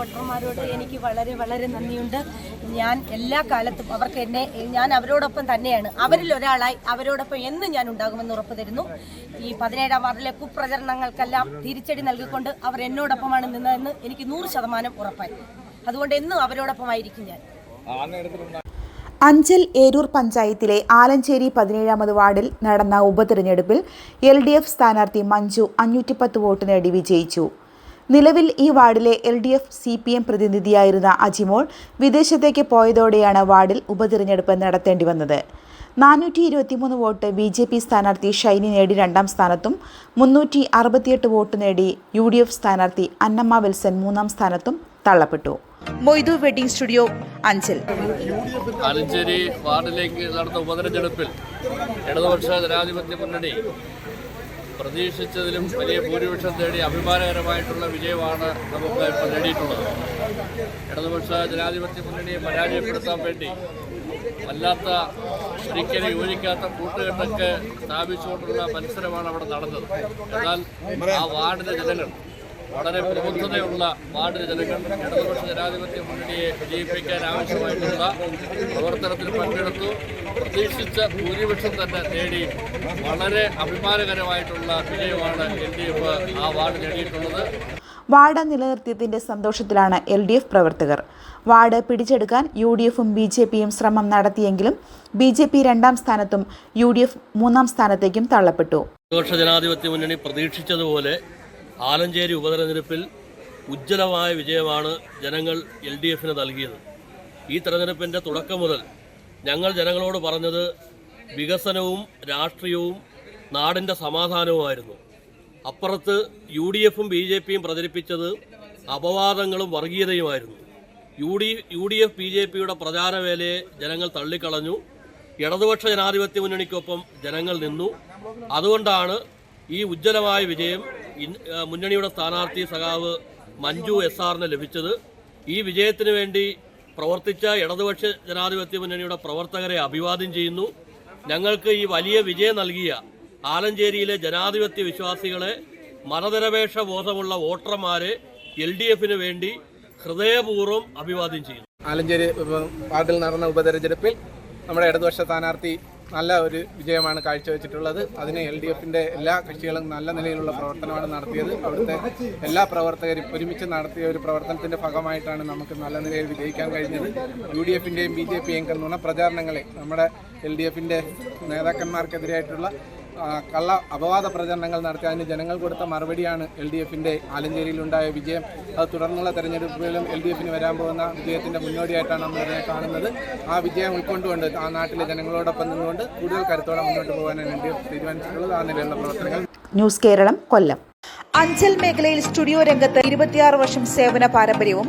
വോട്ടർമാരോട് എനിക്ക് വളരെ വളരെ നന്ദിയുണ്ട്. ഞാൻ എല്ലാ കാലത്തും അവർക്ക് എന്നെ ഞാൻ അവരോടൊപ്പം തന്നെയാണ്. അവരിൽ ഒരാളായി അവരോടൊപ്പം എന്നും ഞാൻ ഉണ്ടാകുമെന്ന് ഉറപ്പ് തരുന്നു. ഈ പതിനേഴാം വാർഡിലെ കുപ്രചരണങ്ങൾക്കെല്ലാം തിരിച്ചടി നൽകിക്കൊണ്ട് അവർ എന്നോടൊപ്പമാണ് നിന്നതെന്ന് എനിക്ക് നൂറ് ശതമാനം ഉറപ്പായി. അതുകൊണ്ട് എന്നും അവരോടൊപ്പമായിരിക്കും ഞാൻ. അഞ്ചൽ ഏരൂർ പഞ്ചായത്തിലെ ആലഞ്ചേരി പതിനേഴാമത് വാർഡിൽ നടന്ന ഉപതെരഞ്ഞെടുപ്പിൽ എൽ ഡി എഫ് സ്ഥാനാർത്ഥി മഞ്ജു അഞ്ഞൂറ്റിപ്പത്ത് വോട്ട് നേടി വിജയിച്ചു. നിലവിൽ ഈ വാർഡിലെ L D F C P M പ്രതിനിധിയായിരുന്ന Ajimol വിദേശത്തേക്ക് പോയതോടെയാണ് വാർഡിൽ ഉപതിരഞ്ഞെടുപ്പ് നടത്തേണ്ടി വന്നത്. നാനൂറ്റി ഇരുപത്തിമൂന്ന് വോട്ട് ബി ജെ പി സ്ഥാനാർത്ഥി ഷൈനി നേടി രണ്ടാം സ്ഥാനത്തും മുന്നൂറ്റി അറുപത്തിയെട്ട് വോട്ട് നേടി യു ഡി എഫ് സ്ഥാനാർത്ഥി അന്നമ്മ വിൽസൺ മൂന്നാം സ്ഥാനത്തും തള്ളപ്പെട്ടു. Moidu wedding studio Anchal. വാർഡിലേക്ക് നടന്ന ഉപതെരഞ്ഞെടുപ്പിൽ ഇടതുപക്ഷ ജനാധിപത്യ മുന്നണി പ്രതീക്ഷിച്ചതിലും വലിയ ഭൂരിപക്ഷം തേടി അഭിമാനകരമായിട്ടുള്ള വിജയമാണ് നമുക്ക് ഇപ്പോൾ നേടിയിട്ടുള്ളത്. ഇടതുപക്ഷ ജനാധിപത്യ മുന്നണിയെ പരാജയപ്പെടുത്താൻ വേണ്ടി വല്ലാത്ത ഒരിക്കലും യോജിക്കാത്ത കൂട്ടുകെട്ടൊക്കെ സ്ഥാപിച്ചുകൊണ്ടുള്ള മത്സരമാണ് അവിടെ നടന്നത്. എന്നാൽ ആ വാർഡിലെ ജനങ്ങൾ വളരെ പ്രബുദ്ധതയുള്ള വാർഡ് ജനങ്ങൾ ഇടതുപക്ഷ ജനാധിപത്യ മുന്നണിയെ വിജയിപ്പിക്കാൻ ആവശ്യമായിട്ടുള്ള പ്രവർത്തനത്തിൽ പങ്കെടുത്തു. പ്രതീക്ഷിച്ച ഭൂരിപക്ഷം തന്നെ നേടി വളരെ അഭിമാനകരമായിട്ടുള്ള വിജയമാണ് എൽ ഡി എഫ് ആ വാർഡ് നേടിയിട്ടുള്ളത്. വാർഡ് നിലനിർത്തിയതിന്റെ സന്തോഷത്തിലാണ് എൽ ഡി എഫ് പ്രവർത്തകർ. വാർഡ് പിടിച്ചെടുക്കാൻ യു ഡി എഫും ബി ജെ പിയും ശ്രമം നടത്തിയെങ്കിലും ബി ജെ പി രണ്ടാം സ്ഥാനത്തും യു ഡി എഫ് മൂന്നാം സ്ഥാനത്തേക്കും തള്ളപ്പെട്ടു. ജനാധിപത്യ മുന്നണി പ്രതീക്ഷിച്ചതുപോലെ ആലഞ്ചേരി ഉപതെരഞ്ഞെടുപ്പിൽ ഉജ്ജ്വലമായ വിജയമാണ് ജനങ്ങൾ എൽ ഡി എഫിന് നൽകിയത്. ഈ തെരഞ്ഞെടുപ്പിന്റെ തുടക്കം മുതൽ ഞങ്ങൾ ജനങ്ങളോട് പറഞ്ഞത് വികസനവും രാഷ്ട്രീയവും നാടിന്റെ സമാധാനവുമായിരുന്നു. അപ്പുറത്ത് യു ഡി എഫും ബി ജെ പിയും പ്രചരിപ്പിച്ചത് അപവാദങ്ങളും വർഗീയതയുമായിരുന്നു. U D U D F B J പിയുടെ പ്രചാരവേലയെ ജനങ്ങൾ തള്ളിക്കളഞ്ഞു. ഇടതുപക്ഷ ജനാധിപത്യ മുന്നണിക്കൊപ്പം ജനങ്ങൾ നിന്നു. അതുകൊണ്ടാണ് ഈ ഉജ്ജ്വലമായ വിജയം മുന്നണിയുടെ സ്ഥാനാർത്ഥി സഖാവ് മഞ്ജു എസ് ആറിന് ലഭിച്ചത്. ഈ വിജയത്തിന് വേണ്ടി പ്രവർത്തിച്ച ഇടതുപക്ഷ ജനാധിപത്യ മുന്നണിയുടെ പ്രവർത്തകരെ അഭിവാദ്യം ചെയ്യുന്നു. ഞങ്ങൾക്ക് ഈ വലിയ വിജയം നൽകിയ ആലഞ്ചേരിയിലെ ജനാധിപത്യ വിശ്വാസികളെ മതനിരപേക്ഷ ബോധമുള്ള വോട്ടർമാരെ എൽ ഡി എഫിന് വേണ്ടി ഹൃദയപൂർവം അഭിവാദ്യം ചെയ്യുന്നു. ആലഞ്ചേരി വാർഡിൽ നടന്ന ഉപതെരഞ്ഞെടുപ്പിൽ നമ്മുടെ ഇടതുപക്ഷ സ്ഥാനാർത്ഥി നല്ല ഒരു വിജയമാണ് കാഴ്ചവെച്ചിട്ടുള്ളത്. അതിന് എൽ ഡി എഫിന്റെ എല്ലാ കക്ഷികളും നല്ല നിലയിലുള്ള പ്രവർത്തനമാണ് നടത്തിയത്. അവിടുത്തെ എല്ലാ പ്രവർത്തകരും ഒരുമിച്ച് നടത്തിയ ഒരു പ്രവർത്തനത്തിന്റെ ഭാഗമായിട്ടാണ് നമുക്ക് നല്ല നിലയിൽ വിജയിക്കാൻ കഴിഞ്ഞത്. യു ഡി എഫിന്റെയും ബി ജെ പിയും നുണ പ്രചാരണങ്ങളെ നമ്മുടെ എൽ ഡി എഫിന്റെ നേതാക്കന്മാർക്കെതിരായിട്ടുള്ള കള്ള അപവാദ പ്രചരണങ്ങൾ നടത്തി അതിന് ജനങ്ങൾ കൊടുത്ത മറുപടിയാണ് എൽ ഡി എഫിന്റെ ആലഞ്ചേരിയിലുണ്ടായ വിജയം. അത് തുടർന്നുള്ള തെരഞ്ഞെടുപ്പുകളിലും എൽ ഡി എഫിന് വരാൻ പോകുന്ന വിജയത്തിന്റെ മുന്നോടിയായിട്ടാണ് നമ്മൾ ഇതിനെ കാണുന്നത്. ആ വിജയം ഉൾക്കൊണ്ടുകൊണ്ട് ആ നാട്ടിലെ ജനങ്ങളോടൊപ്പം നിന്നുകൊണ്ട് കൂടുതൽ കരുത്തോടെ മുന്നോട്ട് പോകാനാണ് എൽ ഡി എഫ് തീരുമാനിച്ചിട്ടുള്ളത്. ആ നിലയിലുള്ള പ്രവർത്തനങ്ങൾ ന്യൂസ് കേരളം കൊല്ലം. അഞ്ചൽ മേഖലയിൽ സ്റ്റുഡിയോ രംഗത്ത് ഇരുപത്തിയാറ് വർഷം സേവന പാരമ്പര്യവും